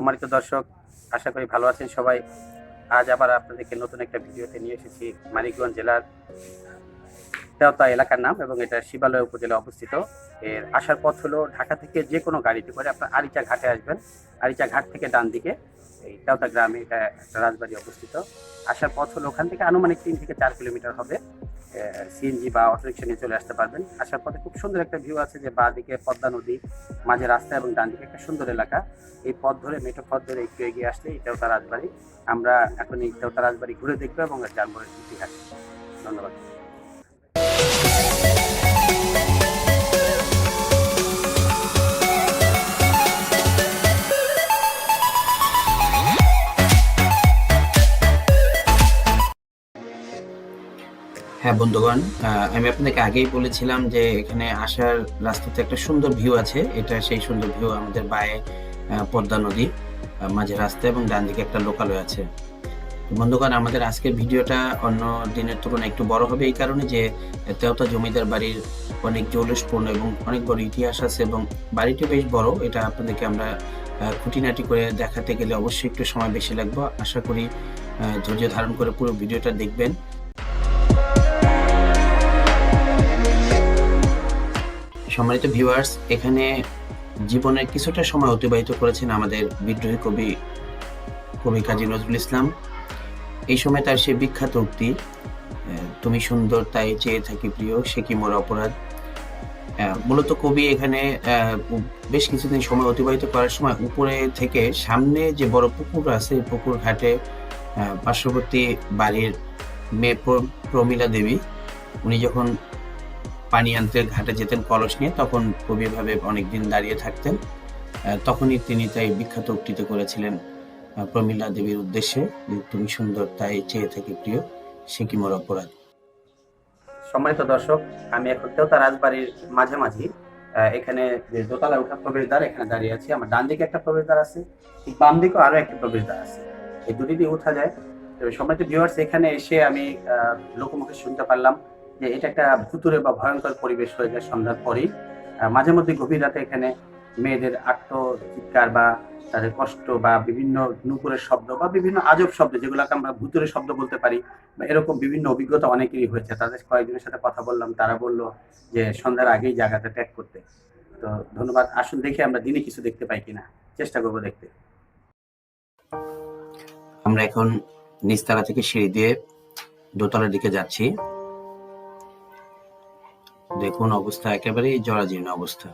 সম্মানিত দর্শক, আশা করি ভালো আছেন সবাই। আজ আবার আপনাদেরকে নতুন একটা ভিডিওতে নিয়ে এসেছি মানিকগঞ্জ জেলার তেওতা এলাকার নাম এবং এটা শিবালয় উপজেলা অবস্থিত। এর আসার পথ হলো ঢাকা থেকে যে কোনো গাড়িতে করে আপনার আরিচা ঘাটে আসবেন। আরিচা ঘাট থেকে ডান দিকে এই তেওতা গ্রামে এটা একটা রাজবাড়ি অবস্থিত। আসার পথ হলো ওখান থেকে আনুমানিক তিন থেকে চার কিলোমিটার হবে। সিএনজি বা অটোরিক্সা নিয়ে চলে আসতে পারবেন। আসার পথে খুব সুন্দর একটা ভিউ আছে যে বাঁ দিকে পদ্মা নদী, মাঝে রাস্তা এবং ডান দিকে একটা সুন্দর এলাকা। এই পথ ধরে, মেঠো পথ ধরে একটু এগিয়ে আসলে এটাও তার রাজবাড়ি। আমরা এখন এইটাও তার রাজবাড়ি ঘুরে দেখব এবং জানব ইতিহাস। ধন্যবাদ। হ্যাঁ বন্ধুগণ আমি আপনাকে আগেই বলেছিলাম যে এখানে আসার রাস্তাতে একটা সুন্দর ভিউ আছে। এটা সেই সুন্দর ভিউ আমাদের বায়ে পদ্মা নদী মাঝে রাস্তা এবং ডান দিকে একটা লোকালয় আছে। বন্ধুগণ, আমাদের আজকের ভিডিওটা অন্য দিনের তুলনায় একটু বড় হবে এই কারণে যে তেওতা জমিদার বাড়ির অনেক জৌলসপূর্ণ এবং অনেক বড় ইতিহাস আছে এবং বাড়িটি বেশ বড়। এটা আপনাদেরকে আমরা খুঁটিনাটি করে দেখাতে গেলে অবশ্যই একটু সময় বেশি লাগবে। আশা করি ধৈর্য ধারণ করে পুরো ভিডিওটা দেখবেন। সম্মানিত ভিউয়ার্স এখানে জীবনের কিছুটা সময় অতিবাহিত করেছেন আমাদের বিদ্রোহী কবি কবি কাজী নজরুল ইসলাম। এই সময় তার সে বিখ্যাত উক্তি তুমি সুন্দর, তাই চেয়ে থাকি প্রিয়, সে কি মোর অপরাধ? মূলত কবি এখানে বেশ কিছুদিন সময় অতিবাহিত করার সময় উপরে থেকে সামনে যে বড় পুকুর আছে পুকুর ঘাটে পার্শ্ববর্তী বাড়ির মেয়ে প্র- প্রমীলা দেবী, উনি যখন পানি আনতে ঘাটে যেতেন কলস নিয়ে, তখন কবি ভাবে অনেকদিন দাঁড়িয়ে থাকতেন। তখনই তিনি তাই বিখ্যাত উক্তিতে করেছিলেন প্রমীলা দেবীর উদ্দেশ্যে তুমি সুন্দর, তাই চেয়ে থাকি প্রিয়, সে কি মোর অপরাধ? সম্মানিত দর্শক, আমি এখন তেওতা রাজবাড়ির মাঝামাঝি এখানে যে দোতলা উঠা প্রবেশদ্বার, এখানে দাঁড়িয়ে আছি। আমার ডান দিকে একটা প্রবেশদ্বার আছে বাম দিকেও আরও একটা প্রবেশদ্বার আছে। এই দুটি দিয়ে উঠা যায়। সম্মানিত ভিউয়ার্স এখানে এসে আমি লোকমুখে শুনতে পারলাম। যে এটা একটা ভুতুরে বা ভয়ঙ্কর পরিবেশ হয়ে যায় সন্ধ্যার পরেই। মাঝে মধ্যে গভীর রাতে এখানে মেয়েদের আত্ম চিৎকার বা তাদের কষ্ট বা বিভিন্ন নুপুরের শব্দ বা বিভিন্ন আজব শব্দ, যেগুলোকে আমরা ভুতুরে শব্দ বলতে পারি, বা এরকম বিভিন্ন অভিজ্ঞতা অনেকেরই হয়েছে। তাদের কয়েকজনের সাথে কথা বললাম, তারা বলল যে সন্ধ্যার আগেই জায়গাটা ত্যাগ করতে। তো ধন্যবাদ। আসুন দেখি আমরা দিনে কিছু দেখতে পাই কিনা। চেষ্টা করব দেখতে। আমরা এখন নিচতলা থেকে সিঁড়ি দিয়ে দোতলার দিকে যাচ্ছি। দেখুন অবস্থা, একেবারেই জরাজীর্ণ অবস্থা।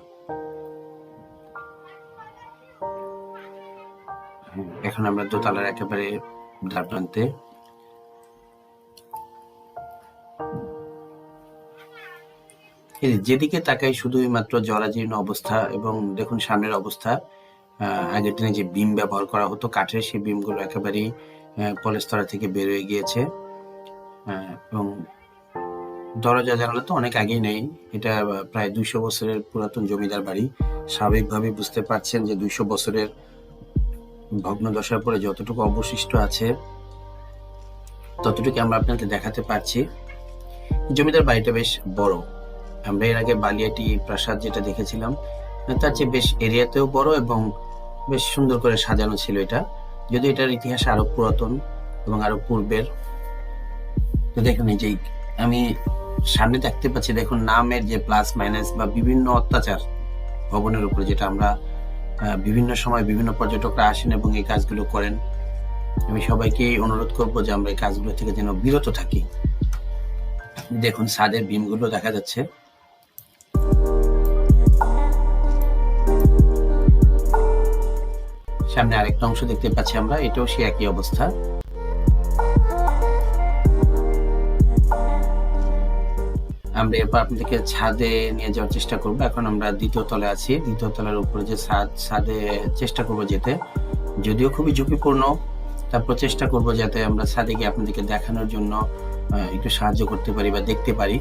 এখন আমরা দোতলার একেবারে দ্বার প্রান্তে। যেদিকে তাকাই শুধুই মাত্র জরাজীর্ণ অবস্থা এবং দেখুন সামনের অবস্থা। আগের দিনে যে বিম ব্যবহার করা হতো কাঠের, সেই বিমগুলো একেবারেই পলেস্তরা থেকে বের হয়ে গিয়েছে। এবং দরজা জানালা তো অনেক আগেই নেই। এটা প্রায় দুইশো বছরের পুরাতন জমিদার বাড়ি। স্বাভাবিকভাবে বুঝতে পারছেন যে দুইশো বছরের ভগ্ন দশার পরে যতটুকু অবশিষ্ট আছে ততটুকু আমরা আপনাকে দেখাতে পারছি। জমিদার বাড়িটা বেশ বড়। আমরা এর আগে বালিয়াটি প্রাসাদ যেটা দেখেছিলাম, তার চেয়ে বেশ এরিয়াতেও বড় এবং বেশ সুন্দর করে সাজানো ছিল এটা। যদি এটার ইতিহাস আরও পুরাতন এবং আরও পূর্বের। তো দেখুন এই যে, আমি সামনে দেখতে পাচ্ছি, দেখুন, নামের যে প্লাস মাইনাস বা বিভিন্ন অত্যাচার ভবনের উপরে, যেটা আমরা বিভিন্ন সময় বিভিন্ন পর্যটকরা আসেন এবং এই কাজগুলো করেন। আমি সবাইকে অনুরোধ করব যে আমরা এই কাজগুলো থেকে যেন বিরত থাকি। দেখুন, ছাদের বিমগুলো দেখা যাচ্ছে। সামনে আরেকটা অংশ দেখতে পাচ্ছি আমরা, এটাও সে একই অবস্থা। আমরা এরপর আপনাদেরকে ছাদে নিয়ে যাওয়ার চেষ্টা করব। এখন আমরা দ্বিতীয় তলে আছি। দ্বিতীয় তলার উপরে যে ছাদ, ছাদে চেষ্টা করব যেতে। যদিও খুবই ঝুঁকিপূর্ণ, তারপর চেষ্টা করব যাতে আমরা ছাদে গিয়ে আপনাদেরকে দেখানোর জন্য একটু সাহায্য করতে পারি বা দেখতে পারি।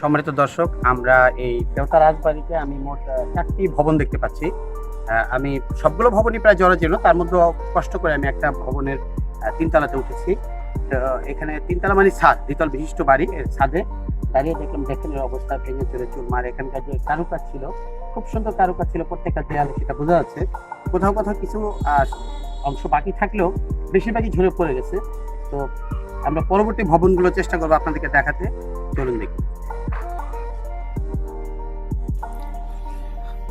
সম্মানিত দর্শক, আমরা এই দেওতা রাজবাড়িতে আমি মোট চারটি ভবন দেখতে পাচ্ছি। আমি সবগুলো ভবনই প্রায় জরাজীর্ণ, তার মধ্যে কষ্ট করে আমি একটা ভবনের তিনতলাতে উঠেছি। এখানে তিনতলা মানে ছাদ, দ্বিতল বিশিষ্ট বাড়ি, এর ছাদে। দাঁড়িয়ে দেখলাম, দেখেন এর অবস্থা, ভেঙে চলে চুরমার এখানকার যে কারুকাজ ছিল, খুব সুন্দর কারুকাজ ছিল প্রত্যেকটা দেয়ালে, সেটা বোঝা যাচ্ছে। কোথাও কোথাও কিছু অংশ বাকি থাকলেও বেশিরভাগই ঝরে পড়ে গেছে। তো, আমরা পরবর্তী ভবনগুলো চেষ্টা করব আপনাদেরকে দেখাতে। চলুন দেখি।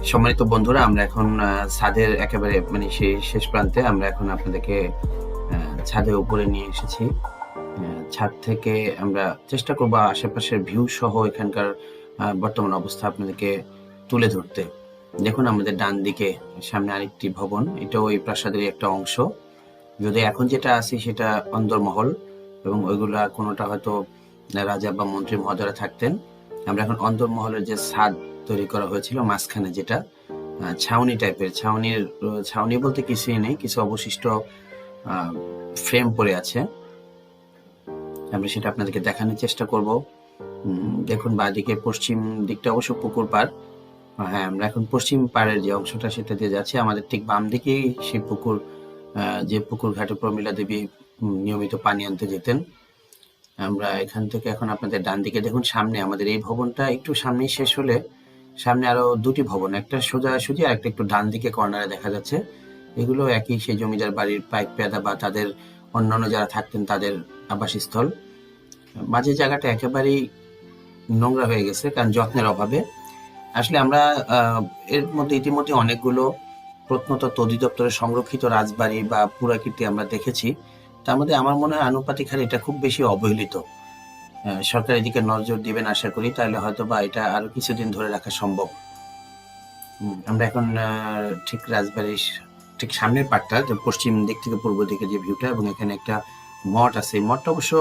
সম্মানিত বন্ধুরা, আমরা এখন ছাদের একেবারে মানে সেই শেষ প্রান্তে আমরা এখন আপনাদেরকে ছাদের উপরে নিয়ে এসেছি। ছাদ থেকে আমরা চেষ্টা করব আশেপাশের ভিউ সহ এখানকার বর্তমান অবস্থা আপনাদেরকে তুলে ধরতে। দেখুন আমাদের ডান দিকে, সামনে আরেকটি ভবন, এটাও এই প্রাসাদের একটা অংশ। যদি এখন যেটা আছে সেটা অন্দরমহল এবং ওইগুলা কোনোটা হয়তো রাজা বা মন্ত্রী মহোদয়রা থাকতেন। আমরা এখন অন্দরমহলের যে ছাদ তৈরি করা হয়েছিল, মাঝখানে যেটা ছাউনি টাইপের ছাউনির, ছাউনি বলতে কিছুই নেই, কিছু অবশিষ্ট ফ্রেম পড়ে আছে। আমরা সেটা আপনাদেরকে দেখানোর চেষ্টা করব। দেখুন বাঁদিকে পশ্চিম দিকটা অবশ্য পুকুর পাড়। হ্যাঁ আমরা এখন পশ্চিম পাড়ের যে অংশটা সেটা দিয়ে যাচ্ছি, আমাদের ঠিক বাম দিকেই সেই পুকুর যে পুকুর ঘাটে প্রমীলা দেবী নিয়মিত পানি আনতে যেতেন। আমরা এখান থেকে এখন আপনাদের ডান দিকে দেখুন, সামনে আমাদের এই ভবনটা একটু সামনেই শেষ হলে সামনে আরও দুটি ভবন, একটা সোজা সুজি আর একটা একটু ডান দিকে কর্নারে দেখা যাচ্ছে। এগুলো একই সেই জমিদার বাড়ির পাইক পেয়াদা বা তাদের অন্যান্য যারা থাকতেন তাদের আবাসস্থল। মাঝে জায়গাটা একেবারেই নোংরা হয়ে গেছে কারণ যত্নের অভাবে। আসলে আমরা এর মধ্যে ইতিমধ্যে অনেকগুলো প্রত্নতত্ত্ব অধিদপ্তরের সংরক্ষিত রাজবাড়ি বা পুরাকীর্তি আমরা দেখেছি। তার মধ্যে আমার মনে হয় আনুপাতিক হারে এটা খুব বেশি অবহেলিত। সরকার এদিকে নজর দিবেন আশা করি তাহলে হয়তো বা এটা আরও কিছুদিন ধরে রাখা সম্ভব। আমরা এখন ঠিক রাজবাড়ির ঠিক সামনের পাটটা যে পশ্চিম দিক থেকে পূর্ব দিকে যে ভিউটা এবং এখানে একটা মঠ আছে। মঠটা অবশ্য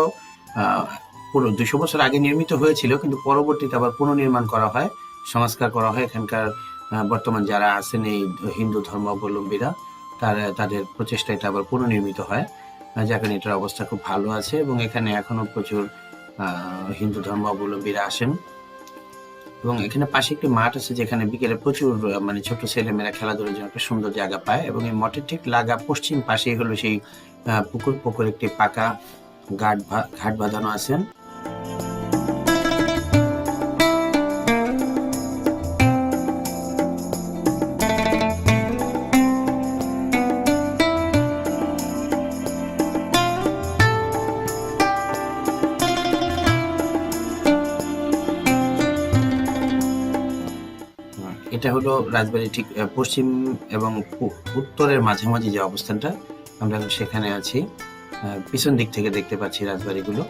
পুরো দুশো বছর আগে নির্মিত হয়েছিল কিন্তু পরবর্তীতে আবার পুনর্নির্মাণ করা হয় সংস্কার করা হয়। এখানকার বর্তমান যারা আছেন এই হিন্দু ধর্মাবলম্বীরা তারা তাদের প্রচেষ্টা এটা আবার পুনর্নির্মিত হয়। আহ, যেখানে এটার অবস্থা খুব ভালো আছে এবং এখানে এখনও প্রচুর হিন্দু ধর্মাবলম্বীরা আসেন। এবং এখানে পাশে একটি মাঠ আছে যেখানে বিকেলে প্রচুর মানে ছোট ছেলেমেয়েরা খেলাধুলার জন্য একটা সুন্দর জায়গা পায় এবং এই মঠের ঠিক লাগা পশ্চিম পাশেই হলো সেই পুকুর। পুকুর একটি পাকা ঘাট ঘাট বাঁধানো আছেন এটা হলো রাজবাড়ির ঠিক পশ্চিম এবং উত্তরের মাঝামাঝি যে অবস্থানটা, আমরা সেখানে আছি। পিছন দিক থেকে দেখতে পাচ্ছি রাজবাড়িগুলো।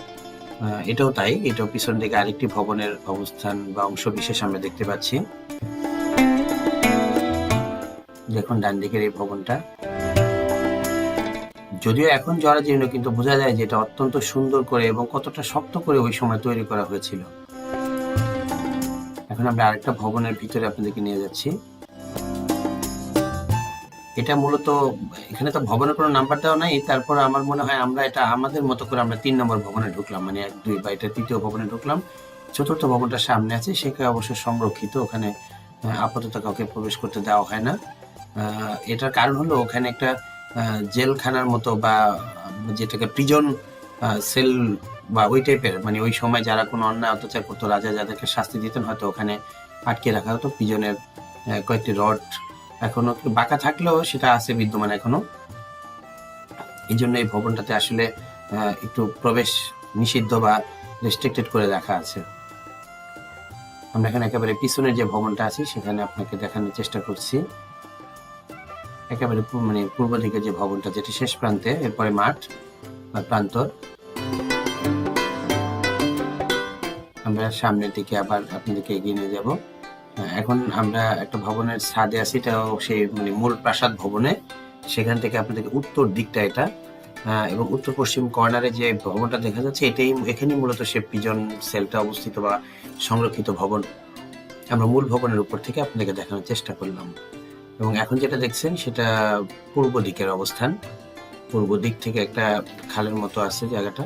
এটাও তাই, এটাও পিছন দিকে আরেকটি ভবনের অবস্থান বা অংশ বিশেষ আমরা দেখতে পাচ্ছি। দেখুন, ডান দিকের এই ভবনটা। যদিও এখন জরাজীর্ণ, কিন্তু বোঝা যায় যে এটা অত্যন্ত সুন্দর করে এবং কতটা শক্ত করে ওই সময় তৈরি করা হয়েছিল। এখন আমরা আরেকটা ভবনের ভিতরে আপনাদেরকে নিয়ে যাচ্ছি। এটা মূলত, এখানে তো ভবনের কোনো নাম্বার দেওয়া নাই, তারপর আমার মনে হয় আমরা এটা আমাদের মতো করে আমরা তিন নম্বর ভবনে ঢুকলাম মানে এক, দুই বা এটা তৃতীয় ভবনে ঢুকলাম। চতুর্থ ভবনটা সামনে আছে সেখানে অবশ্য সংরক্ষিত, ওখানে আপাতত কাউকে প্রবেশ করতে দেওয়া হয় না। এটার কারণ হলো ওখানে একটা জেলখানার মতো বা যেটাকে প্রিজন সেল বা ওই টাইপের মানে ওই সময় যারা কোনো অন্যায় অত্যাচার করতো, রাজা যাদেরকে শাস্তি দিতেন, হয়তো ওখানে আটকে রাখা হতো পিজনের কয়েকটি রড এখনও বাঁকা থাকলেও সেটা আছে বিদ্যমান এখনও। এই জন্য এই ভবনটাতে আসলে একটু প্রবেশ নিষিদ্ধ বা রেস্ট্রিক্টেড করে রাখা আছে। আমরা এখানে একেবারে পিছনের যে ভবনটা আছে, সেখানে আপনাকে দেখানোর চেষ্টা করছি। একেবারে মানে পূর্ব দিকে যে ভবনটা, যেটি শেষ প্রান্তে, এরপরে মাঠ বা প্রান্তর। আমরা সামনের দিকে আবার আপনাদেরকে এগিয়ে নিয়ে যাব। এখন আমরা একটা ভবনের ছাদে আছি, এটাও সেই মানে মূল প্রাসাদ ভবনে। সেখান থেকে আপনাদেরকে উত্তর দিকটা এটা। এবং উত্তর পশ্চিম কর্নারে যে ভবনটা দেখা যাচ্ছে, এটাই এখানেই মূলত সে পিজন সেলটা অবস্থিত বা সংরক্ষিত ভবন। আমরা মূল ভবনের উপর থেকে আপনাদেরকে দেখানোর চেষ্টা করলাম। এবং এখন যেটা দেখছেন, সেটা পূর্ব দিকের অবস্থান। পূর্ব দিক থেকে একটা খালের মতো আছে জায়গাটা,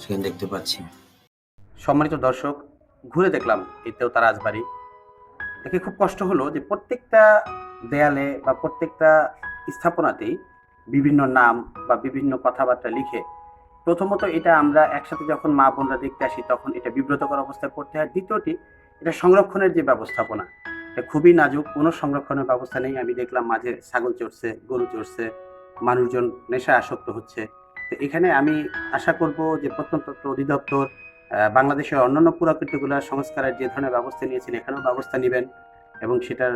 সেখানে দেখতে পাচ্ছি। সম্মানিত দর্শক, ঘুরে দেখলাম এই তেওতা রাজবাড়ি। দেখে খুব কষ্ট হলো যে প্রত্যেকটা দেয়ালে বা প্রত্যেকটা স্থাপনাতেই বিভিন্ন নাম বা বিভিন্ন কথাবার্তা লিখে প্রথমত এটা আমরা একসাথে যখন মা বোনরা দেখতে আসি, তখন এটা বিব্রতকর অবস্থায় পড়তে হয়। দ্বিতীয়টি, এটা সংরক্ষণের যে ব্যবস্থাপনা, এটা খুবই নাজুক। কোনো সংরক্ষণের ব্যবস্থা নেই। আমি দেখলাম মাঝে ছাগল চড়ছে, গরু চড়ছে, মানুষজন নেশায় আসক্ত হচ্ছে। তো এখানে আমি আশা করব যে প্রত্যন্ত অধিদপ্তর বাংলাদেশের অন্যান্য পুরাকৃতিগুলো সংস্কারের যে ধরনের ব্যবস্থা নিয়েছেন, এখানেও ব্যবস্থা নেবেন এবং সেটার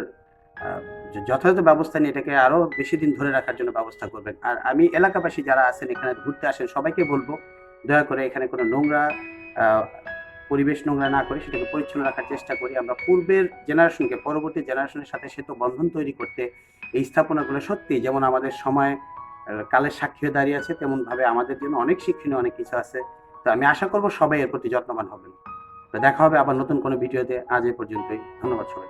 যথাযথ ব্যবস্থা নিয়ে এটাকে আরও বেশি দিন ধরে রাখার জন্য ব্যবস্থা করবেন। আর আমি এলাকাবাসী যারা আছেন, এখানে ঘুরতে আসেন, সবাইকে বলব, দয়া করে এখানে কোনো নোংরা পরিবেশ নোংরা না করে সেটাকে পরিচ্ছন্ন রাখার চেষ্টা করি। আমরা পূর্বের জেনারেশনকে, পরবর্তী জেনারেশনের সাথে সেতু বন্ধন তৈরি করতে এই স্থাপনাগুলো সত্যি যেমন আমাদের সময় কালের সাক্ষী দাঁড়িয়ে আছে, তেমনভাবে আমাদের জন্য অনেক শিক্ষণীয় অনেক কিছু আছে। তো আমি আশা করব সবাই এর প্রতি যত্নবান হবেন। তো দেখা হবে আবার নতুন কোনো ভিডিওতে। আজ এ পর্যন্তই। ধন্যবাদ সবাই